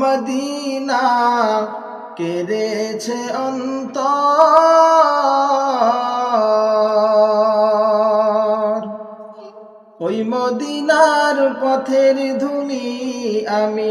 Medina কেড়েছে অন্তর। ওই মদিনার পথের ধুলি আমি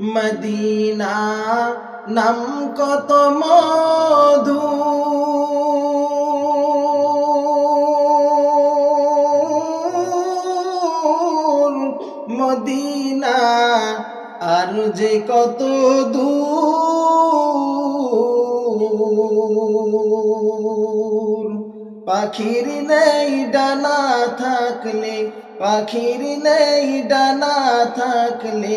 মদিনা নাম কত মধু। মদিনা আর যে কত দূর। পাখির নেই ডানা থাকলে, পাখির নেই ডানা থাকলে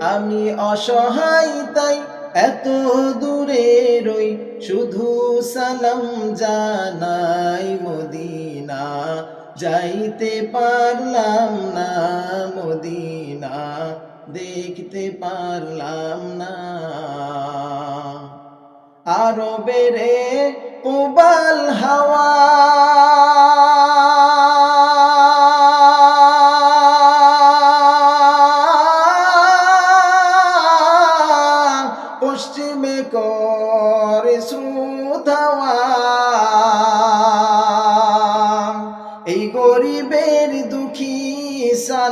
আমি অসহায়, তাই এত দূরে রই। শুধু সালাম জানাই মদিনা, যাইতে পারলাম না মদিনা, দেখতে পারলাম না। আরও বেড়ে কোবাল হাওয়া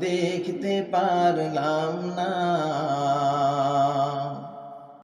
দেখতে পারলাম না।